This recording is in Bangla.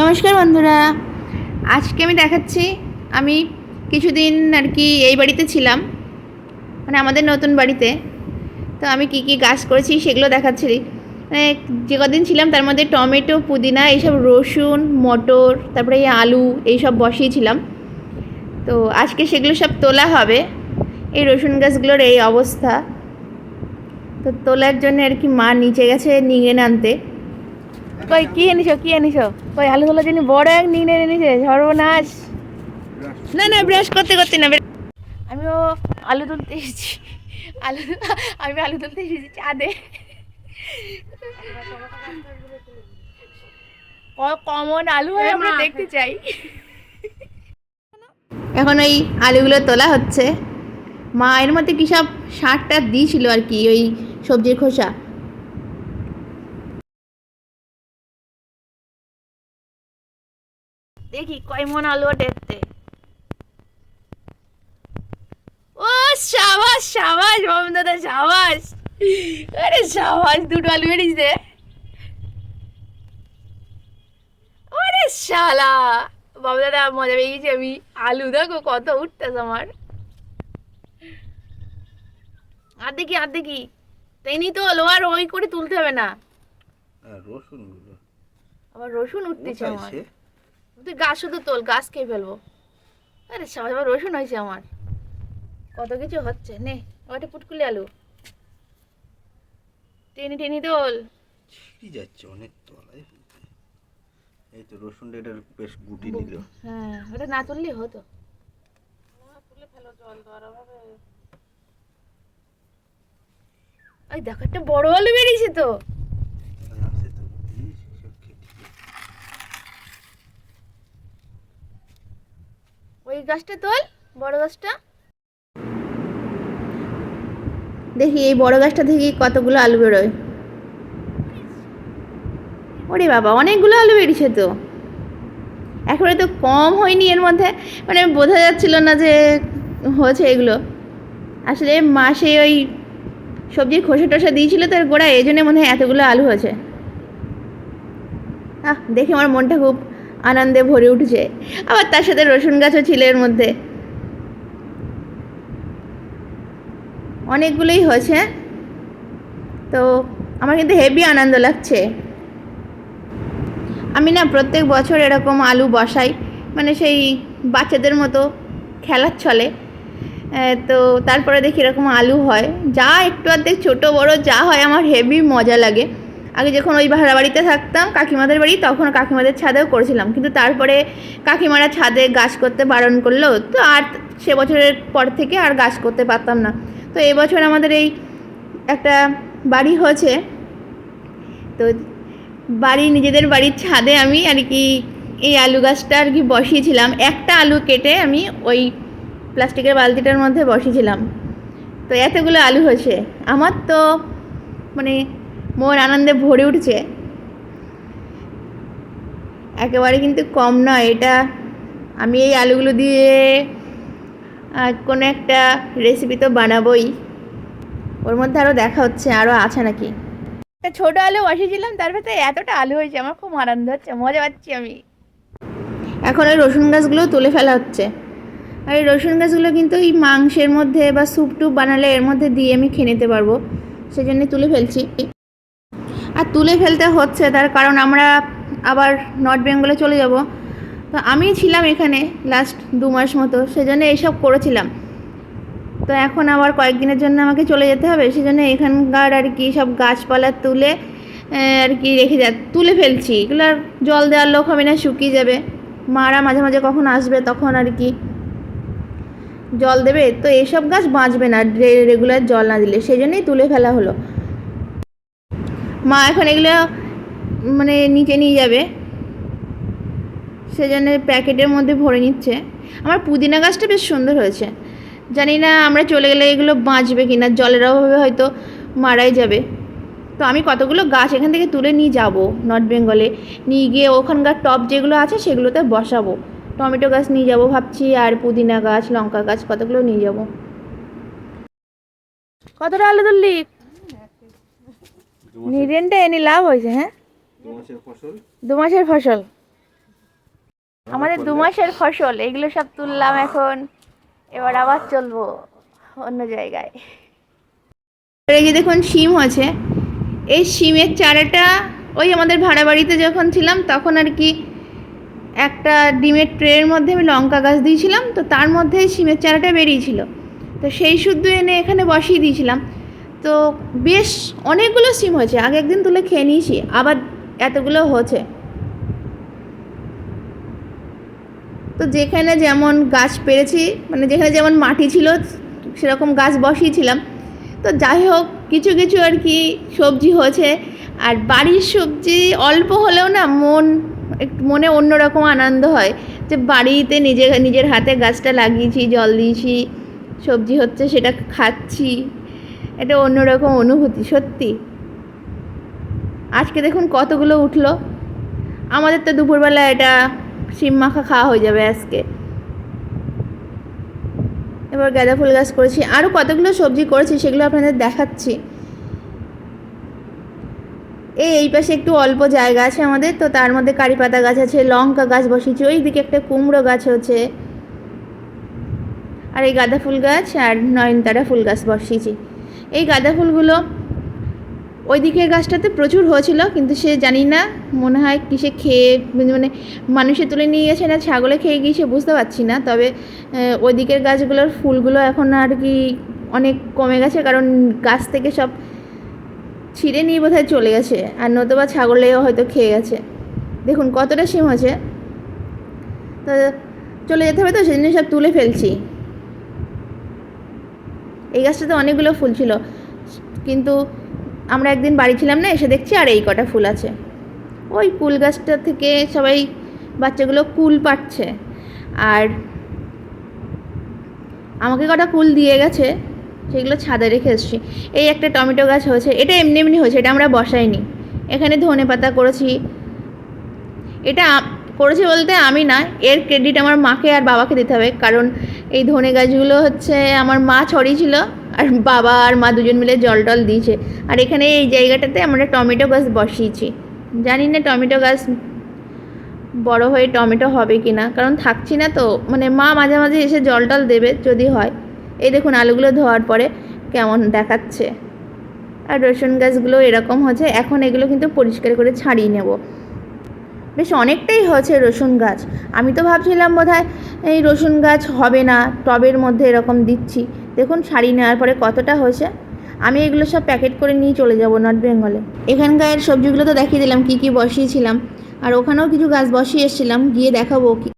নমস্কার বন্ধুরা। আজকে আমি দেখাচ্ছি, আমি কিছুদিন আর কি এই বাড়িতে ছিলাম মানে আমাদের নতুন বাড়িতে। তো আমি কি কি গাছ করেছি সেগুলো দেখাচ্ছি। মানে যে কদিন ছিলাম তার মধ্যে টমেটো, পুদিনা, এইসব রসুন, মটর, তারপরে এই আলু, এইসব বসিয়েছিলাম। তো আজকে সেগুলো সব তোলা হবে, এই রসুন গাছগুলোর এই অবস্থা। তো তোলার জন্য আর কি মা নিচে গেছে নিয়ে আনতে কই কি এনেছো কি এনেছো কই আলু তোলার জন্য বড় এক নিয়ে এনেছে সর্বনাশ। না না ব্রাশ করতে করতে না আমিও আলু তুলতে এসেছি। আলু আমি আলু তুলতে এসেছি চাঁদে। কমন আলু হয় আমরা দেখতে চাই। এখন ওই আলুগুলো তোলা হচ্ছে। মা এর মধ্যে কি সব সারটা দিয়েছিল আর কি ওই সবজির খোসা? দেখি কয় মন আলু টেপতে ও সাবাস সাবাস মাম দাদা সাবাস। আরে সাবাস দুটো আলু বেরিয়েছে আরে শালা বাবা দাদা মজা পেয়ে গেছি আমি। আলু দেখো কত উঠতেছে আমার। আর দেখি আর দেখি। তাইনি তো লোয়ার ওই করে তুলতে হবে না। রসুনগুলো? আবার রসুন উঠতেছে আমার? তুই গাছ শুধু তোল গাছ খেয়ে ফেলব। আরে সবাই আবার রসুন হয়েছে আমার। কত কিছু হচ্ছে নে ওটা পুটকুলি আলু। টেনে টেনে তোল। ছিঁড়ে যাচ্ছে অনেক তলায়। এই তো রসুনটা এটার বেশ গুটি নিল। হ্যাঁ ওটা না তুললে হতো। ওই দেখো একটা বড় আলু বেরিয়েছে তো আছে তো ইস, সব কেটে দিল। ওই গাছটা তোল, বড় গাছটা। দেখি এই বড় গাছটা থেকে কতগুলো আলু বেরোয়। ওরে বাবা, অনেকগুলো আলু বেরিয়েছে তো। একেবারে তো কম হয়নি এর মধ্যে। মানে বোঝা যাচ্ছিল না যে হয়েছে এগুলো। আসলে মাসে ওই সবজির খোসা টোসা দিয়েছিল তার গোড়া এই জন্য মনে হয় এতগুলো আলু হয়েছে। আহ, দেখে আমার মনটা খুব আনন্দে ভরে উঠছে। আবার তার সাথে রসুন গাছও ছিল এর মধ্যে। অনেকগুলোই হয়েছে। তো আমার কিন্তু হেভি আনন্দ লাগছে। আমি না প্রত্যেক বছর এরকম আলু বসাই। মানে সেই বাচ্চাদের মতো খেলার চলে তো তারপরে দেখি এরকম আলু হয়। যা একটু অর্ধেক ছোটো বড় যা হয় আমার হেভি মজা লাগে। আগে যখন ওই ভাড়া বাড়িতে থাকতাম, কাকিমাদের বাড়ি, তখন কাকিমাদের ছাদেও করেছিলাম। কিন্তু তারপরে কাকিমারা ছাদে গাছ করতে বারণ করল। তো আর সে বছরের পর থেকে আর গাছ করতে পারতাম না। তো এবছর আমাদের এই একটা বাড়ি হয়েছে। তো বাড়ি, নিজেদের বাড়ির ছাদে আমি আর কি এই আলু গাছটা আর কি বসিয়েছিলাম। একটা আলু কেটে আমি ওই প্লাস্টিকের বালতিটার মধ্যে বসিয়েছিলাম। তো এতগুলো আলু হয়েছে। আমার তো মানে মন আনন্দে ভরে উঠছে। একেবারে কিন্তু কম নয় এটা আমি এই আলুগুলো দিয়ে কোনো একটা রেসিপি তো বানাবোই। ওর মধ্যে আরও দেখা হচ্ছে আরও আছে নাকি? একটা ছোটো আলু বসিয়েছিলাম তার ভেতরে এতটা আলু হয়েছে আমার খুব আনন্দ হচ্ছে মজা পাচ্ছি আমি। এখন ওই রসুন গাছগুলো তুলে ফেলা হচ্ছে। আর এই রসুন গাছগুলো কিন্তু এই মাংসের মধ্যে বা স্যুপ টুপ বানালে এর মধ্যে দিয়ে আমি খেয়ে নিতে পারব। সেই জন্যে তুলে ফেলছি। আর তুলে ফেলতে হচ্ছে তার কারণ আমরা আবার নর্থ বেঙ্গলে চলে যাব। তো আমি ছিলাম এখানে লাস্ট দু মাস মতো, সেজন্য এইসব করেছিলাম। তো এখন আবার কয়েকদিনের জন্য আমাকে চলে যেতে হবে, সেজন্য এখানকার আর কি সব গাছপালা তুলে আর কি রেখে যা, তুলে ফেলছি। এগুলো আর জল দেওয়ার লোক হবে না, শুকিয়ে যাবে। মারা মাঝে মাঝে কখন আসবে তখন আর কি জল দেবে। তো এইসব গাছ বাঁচবে না রেগুলার জল না দিলে সেই জন্যই তুলে ফেলা হলো। মা এখন এগুলো মানে নিচে নিয়ে যাবে। সেজন্য প্যাকেটের মধ্যে ভরে নিচ্ছে। আমার পুদিনা গাছটা বেশ সুন্দর হয়েছে। জানি না আমরা চলে গেলে এগুলো বাঁচবে কি না জলের অভাবে হয়তো মারাই যাবে। তো আমি কতগুলো গাছ এখান থেকে তুলে নিয়ে যাব, নর্থ বেঙ্গলে। নিয়ে গিয়ে ওখানকার টব যেগুলো আছে সেগুলোতে বসাবো। টমেটো গাছ নিয়ে যাব ভাবছি, আর পুদিনা গাছ, লঙ্কা গাছ কতগুলো নিয়ে যাব। কতটা আলু তুললি? নিরেনটা এনে লাভ হয়েছে হ্যাঁ? দু মাসের ফসল। আমাদের দু মাসের ফসল এগুলো সব তুললাম এখন। এবার আবার চলবো অন্য জায়গায়। এই যে দেখুন শিম আছে এই শিমের চারাটা ওই আমাদের ভাড়া বাড়িতে যখন ছিলাম তখন আর কি একটা ডিমের ট্রের মধ্যে আমি লঙ্কা গাছ দিয়েছিলাম তো তার মধ্যে শিমের চারাটা বেরিয়েছিল। তো সেই শুদ্ধ এনে এখানে বসিয়ে দিয়েছিলাম। তো বেশ অনেকগুলো সিম হয়েছে, আগে একদিন তুলে খেয়ে নিয়েছি, আবার এতগুলো হচ্ছে তো যেখানে যেমন গাছ পেরেছি মানে যেখানে যেমন মাটি ছিল, সেরকম গাছ বসিয়েছিলাম। তো যাই হোক, কিছু কিছু আর কি সবজি হয়েছে, আর বাড়ির সবজি অল্প হলেও না মন, একটু মনে অন্যরকম আনন্দ হয়, যে বাড়িতে নিজে, নিজের হাতে গাছটা লাগিয়েছি, জল দিয়েছি, সবজি হচ্ছে সেটা খাচ্ছি। এটা অন্যরকম অনুভূতি, সত্যি। আজকে দেখুন কতগুলো উঠল। আমাদের তো দুপুরবেলা এটা শিম মাখা খাওয়া হয়ে যাবে আজকে। এবার গাঁদা ফুল গাছ করেছি। আরও কতগুলো সবজি করেছি সেগুলো আপনাদের দেখাচ্ছি। এই এই পাশে একটু অল্প জায়গা আছে আমাদের, তো তার মধ্যে কারি পাতা গাছ আছে, লঙ্কা গাছ বসিয়েছি ওই দিকে একটা কুমড়ো গাছ হচ্ছে। আর এই গাঁদা ফুল গাছ আর নয়নতারা ফুল গাছ বসিয়েছি। এই গাঁদা ফুলগুলো ওই দিকের গাছটাতে প্রচুর হয়েছিল, কিন্তু সে জানি না, মনে হয় কিসে খেয়ে মানে মানুষে তুলে নিয়ে গেছে না ছাগলে খেয়ে গিয়েছে বুঝতে পারছি না। তবে ওই দিকের গাছগুলোর ফুলগুলো এখন আর কি অনেক কমে গেছে, কারণ গাছ থেকে সব ছিঁড়ে নিয়ে বোধহয় চলে গেছে, আর নতুবা ছাগলেও হয়তো খেয়ে গেছে। দেখুন কতটা সিম আছে তো চলে যেতে হবে তো, সেজন্য সব তুলে ফেলছি। এই গাছটাতে অনেকগুলো ফুল ছিল। কিন্তু আমরা একদিন বাড়ি ছিলাম না, এসে দেখছি আর এই কটা ফুল আছে। ওই কুল গাছটা থেকে সবাই বাচ্চাগুলো কুল পাচ্ছে আর আমাকে কটা কুল দিয়ে গেছে, সেগুলো ছাদে রেখে এসেছি। এই একটা টমেটো গাছ হয়েছে, এটা এমনি এমনি হয়েছে, এটা আমরা বসাইনি। এখানে ধনে পাতা করেছি। এটা করেছি বলতে আমি না, এর ক্রেডিট আমার মাকে আর বাবাকে দিতে হবে, কারণ এই ধনে গাছগুলো হচ্ছে আমার মা ছড়িয়েছিল আর বাবা আর মা দুজন মিলে জল টল দিয়েছে। আর এখানে এই জায়গাটাতে আমরা টমেটো গাছ বসিয়েছি। জানি না টমেটো গাছ বড় হয়ে টমেটো হবে কি না কারণ থাকছি না তো। মানে মা মাঝে মাঝে এসে জল টল দেবে যদি হয়। এই দেখুন আলুগুলো ধোয়ার পরে কেমন দেখাচ্ছে। আর রসুন গাছগুলো এরকম হচ্ছে। এখন এগুলো কিন্তু পরিষ্কার করে ছাড়িয়ে নেব। বেশ অনেকটাই হয়েছে রসুন গাছ। আমি তো ভাবছিলাম বোধ এই রসুন গাছ হবে না, টবের মধ্যে এরকম দিচ্ছি। দেখুন শাড়ি নেওয়ার পরে কতটা হয়েছে। আমি এগুলো সব প্যাকেট করে নিয়ে চলে যাব নর্থ বেঙ্গলে। এখানকার সবজিগুলো তো দেখিয়ে দিলাম, কী কী বসিয়েছিলাম। আর ওখানেও কিছু গাছ বসিয়ে এসেছিলাম, গিয়ে দেখাবো কি